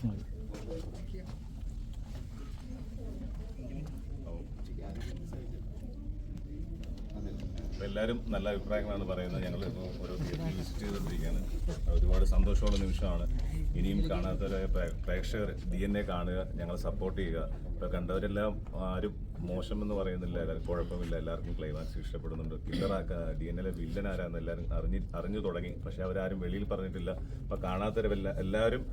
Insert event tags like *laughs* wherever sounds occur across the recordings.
Senhor. എല്ലാവരും നല്ല അഭിപ്രായങ്ങളാണ് പറയുന്നത്. ഞങ്ങൾ ഓരോ തിയേറ്ററിൽ വിസിറ്റ് ചെയ്തുകൊണ്ടിരിക്കുകയാണ്. ഒരുപാട് സന്തോഷമുള്ള നിമിഷമാണ്. ഇനിയും കാണാത്തവരായ പ്രേക്ഷകർ ഡി എൻ എ കാണുക ഞങ്ങളെ സപ്പോർട്ട് ചെയ്യുക. ഇപ്പോൾ കണ്ടവരെല്ലാം ആരും മോശം എന്ന് പറയുന്നില്ല. എല്ലാവരും കുഴപ്പമില്ല. എല്ലാവർക്കും ക്ലൈമാക്സ് ഇഷ്ടപ്പെടുന്നുണ്ട്. കില്ലറാക്ക ഡി എൻ എ വില്ലൻ ആരാന്ന് എല്ലാവരും അറിഞ്ഞ് അറിഞ്ഞു തുടങ്ങി. പക്ഷേ അവരാരും വെളിയിൽ പറഞ്ഞിട്ടില്ല. അപ്പോൾ കാണാത്തവരെല്ലാം എല്ലാവരും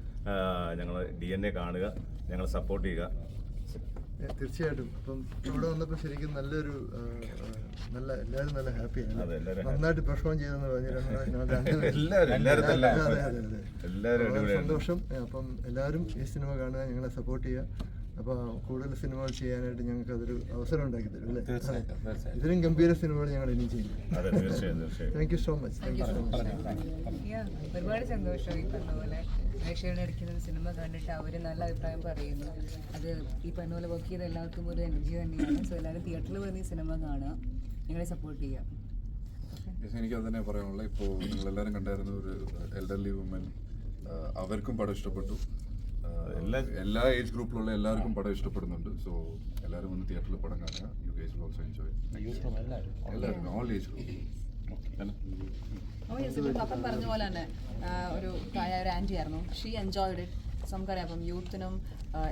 ഞങ്ങൾ ഡി എൻ എ കാണുക ഞങ്ങളെ സപ്പോർട്ട് ചെയ്യുക. തീർച്ചയായിട്ടും. അപ്പം ഇവിടെ വന്നപ്പോൾ ശരിക്കും നല്ലൊരു നല്ല എല്ലാവരും നല്ല ഹാപ്പിയാണ് നന്നായിട്ട് പെർഫോം ചെയ്തെന്ന് പറഞ്ഞു *laughs* എല്ലാവരും എല്ലാവരും നല്ല അതെ അതെ അതെ. എല്ലാവരും വളരെ അടിപൊളിയായിരുന്നു. സന്തോഷം. അപ്പം എല്ലാവരും ഈ സിനിമ കാണുക ഞങ്ങളെ സപ്പോർട്ട് ചെയ്യുക. അപ്പോൾ കൂടുതൽ സിനിമകൾ ചെയ്യാനായിട്ട് ഞങ്ങൾക്ക് അതൊരു അവസരം ഉണ്ടാക്കി തരും അല്ലേ. ഇതിലും ഗംഭീര സിനിമകൾ ഞങ്ങൾ ഇനിയും ചെയ്യും. Thank you so much thank you so much Yeah, ഒരുപാട് സന്തോഷം ഈ പറഞ്ഞ പോലെ പ്രേക്ഷകരുടെ ഇടയ്ക്കുന്ന സിനിമ കണ്ടിട്ട് അവർ നല്ല അഭിപ്രായം പറയുന്നു. അത് ഈ പറഞ്ഞ പോലെ വർക്ക് ചെയ്ത എല്ലാവർക്കും ഒരു എനർജി തന്നെയാണ്. സോ എല്ലാവരും തിയേറ്ററിൽ വന്ന് ഈ സിനിമ കാണുക. ഞങ്ങളെ സപ്പോർട്ട് ചെയ്യാം എനിക്ക് അത് തന്നെ പറയാനുള്ളത്. ഇപ്പോൾ നിങ്ങളെല്ലാവരും കണ്ടായിരുന്ന ഒരു എൽഡർലി വുമൻ അവർക്കും പടം ഇഷ്ടപ്പെട്ടു. എല്ലാ- എല്ലാ ഏജ് ഗ്രൂപ്പിലുള്ള എല്ലാവർക്കും പടം ഇഷ്ടപ്പെടുന്നുണ്ട്. സോ എല്ലാവരും വന്ന് തിയേറ്ററിൽ പടം കാണുക. You guys will also enjoy എല്ലാവരും. ഓൾ ഏജ് ഗ്രൂപ്പ് പറഞ്ഞ പോലെ തന്നെ ഒരു ആന്റി ഒരു ആന്റി ആയിരുന്നു. ഷീ എൻജോയ്ഡ് ഇറ്റ് നമുക്കറിയാം അപ്പം യൂത്തിനും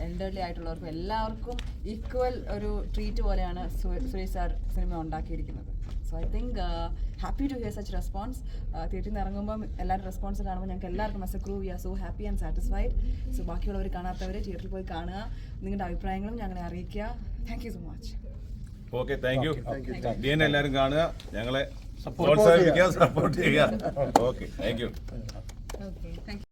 എൽഡർലി ആയിട്ടുള്ളവർക്കും എല്ലാവർക്കും ഈക്വൽ ഒരു ട്രീറ്റ് പോലെയാണ് സുരേഷ് സാർ സിനിമ ഉണ്ടാക്കിയിരിക്കുന്നത്. So I think happy to hear such response തിയേറ്ററിൽ നിന്ന് ഇറങ്ങുമ്പം എല്ലാവരും റെസ്പോൺസ് കാണുമ്പോൾ ഞങ്ങൾക്ക് എല്ലാവർക്കും as a crew we are so happy and satisfied so ബാക്കിയുള്ളവർ കാണാത്തവർ തിയേറ്ററിൽ പോയി കാണുക നിങ്ങളുടെ അഭിപ്രായങ്ങളും ഞങ്ങളെ അറിയിക്കുക. Thank you so much okay thank you D എല്ലാവരും കാണുക ഞങ്ങളെ പ്രോത്സാഹിപ്പിക്കുക സപ്പോർട്ട് ചെയ്യുക. Okay thank you okay thank